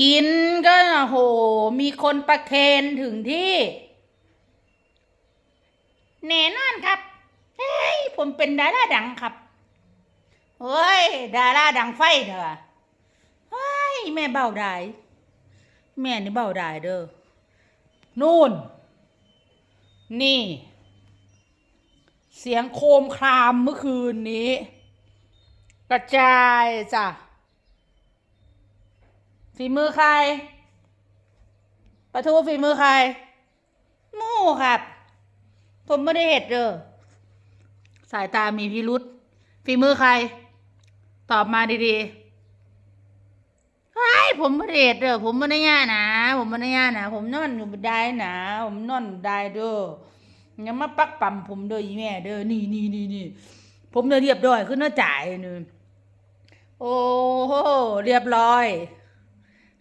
กินก็โห มีคนประเคนถึงที่ แน่นอนครับ เฮ้ย ผมเป็นดาราดังครับ เฮ้ย ดาราดังไฟเถอะเฮ้ย แม่เบาได้แม่นี่เบาได้เด้อ นู่น นี่ เสียงโคมครามเมื่อคืนนี้ กระจายจ้ะ ฝีมือใครปลาทูฝีมือใครหมู่ครับ ผมไม่ได้เห็ดเด้อสายตามีพิรุษฝีมือใคร ตอบมาดีๆไอ้ผมไม่ได้เห็ดเด้อผมไม่ได้ย่านะผมไม่ได้ย่านะผมนอนอยู่บนได้นะผมนอนได้เด้อย่ามาปักปั๊มผมเด้ออีแม่เด้อนี่นี่นี่นี่ผมเนี่ยเรียบร้อยขึ้นหน้าจ่ายนี่โอ้โหเรียบร้อย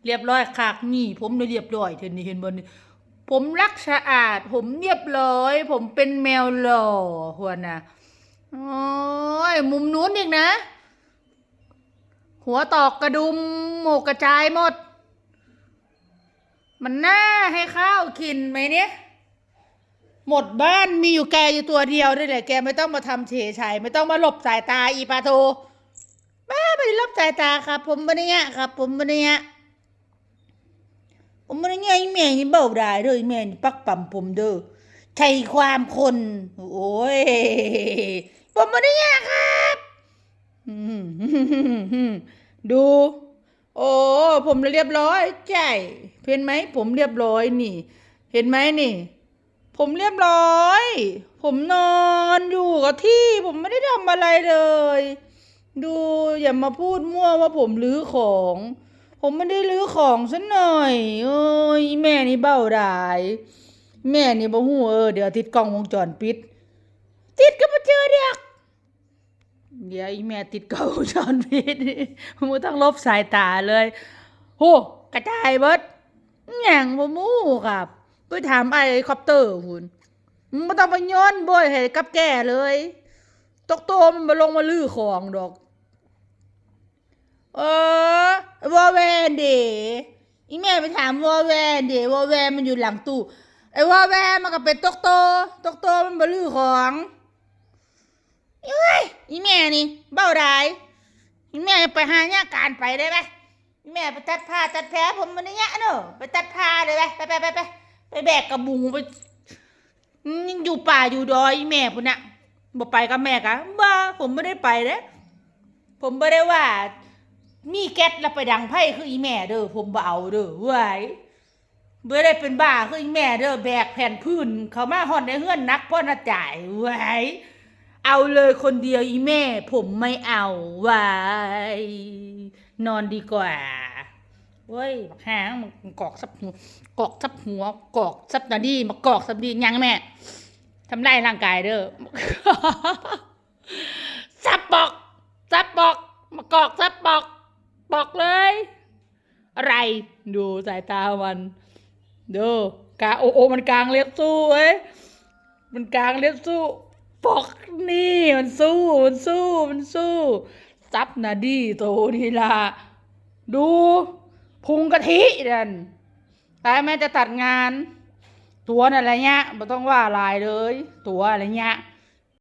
เรียบร้อยคักนี่ผมเนี่ยเรียบร้อยเธอนี่เห็นบนนี่ผมรักสะอาด ผมเรียบร้อย ผมเป็นแมวหล่อหัวนะโอ้ยมุมนู้นอีกนะ หัวตอกกระดุมหมกกระจายหมด มันน่าให้ข้าวกินไหมเนี่ยหมดบ้านมีอยู่แกอยู่ตัวเดียวด้วยแหละแกไม่ต้องมาทำเฉยชัยไม่ต้องมาหลบสายตาอีปาโทบ้าไม่ได้หลบสายตาครับ ผมไม่ได้เงี้ยครับ ผมไม่ได้เงี้ย ผมไม่ได้ไงแม่นี่เบาได้เด้อแม่นี่ปักปั๊มผมเด้อใช่ความคน โอ้ยผมไม่ได้ไงครับ ดู โอ้ ผมเรียบร้อย ใช่เห็นไหม ผมเรียบร้อยนี่ เห็นไหมนี่ ผมเรียบร้อย ผมนอนอยู่กับที่ ผมไม่ได้ทำอะไรเลย ดูอย่ามาพูดมั่วว่าผมรื้อของ ผมไม่ได้รื้อของซะหน่อยโอ้ยแม่นี่เบ้าดาย แม่นี่บ่ฮู้เออเดี๋ยวติดกล้องวงจรปิด ติดก็มาเจอเด็กเดี๋ยวอีแม่ติดกล้องวงจรปิดผมต้องลบสายตาเลยโหกระจายเบิดอหย่งบ่มู้ครับไปถามไอ้คอปเตอร์คุณมันต้องไปย้อนบ่อยให้กับแก่เลยตกโตมันมาลงมาลื้อของดอก เออวอแวนเดอีแม่ไปถามวอแวนเดวอแวนมันอยู่หลังตู้ไอ้วอแวนมันก็เป็นตกโตตกโตมันบลื้อของเอ้ยอีแม่นี่เบ้าได้อีแม่ไปหาเนี่ยการไปได้ไหมอีแม่ไปตัดผ้าตัดแผลผมมันเนี่ยเนอะไปตัดผ้าเลยไปไปไปไปไปแบกกระบุงไปอืมอยู่ป่าอยู่ดอยอีแม่พุ่นน่ะบ่ไปกับแม่กะบ้าผมไม่ได้ไปเด้ผมไม่ได้ว่า มีแก๊สแล้วไปดังไพ่คืออีแม่เด้อผมบ่เอาเด้อไว้ไม่ได้เป็นบ้าคืออีแม่เด้อแบกแผ่นพื้น เขามาหอนในเฮือนนักพ่อนาจ่ายไว้เอาเลยคนเดียวอีแม่ ผมไม่เอาไว้นอนดีกว่าเว้ยบักหางมันกอกซับหัวกอกซับหัวกอกซับนาดีมากอกซับดียังแม่ทำได้ร่างกายเด้อ ซับปอกซับปอกมากอกซับปอก บอกเลย อะไร ดู สายตามันดูกาโอโอมันกลางเล็บสู้เว้ยมันกลางเล็บสู้ปอกนี่มันสู้มันสู้มันสู้ซับนาดีโตนี่ละดูพุงกะทินั่นแต่แม่จะตัดงาน ตัวนั่นอะไรเงี้ยไม่ต้องว่าลายเลย ตัวอะไรเงี้ย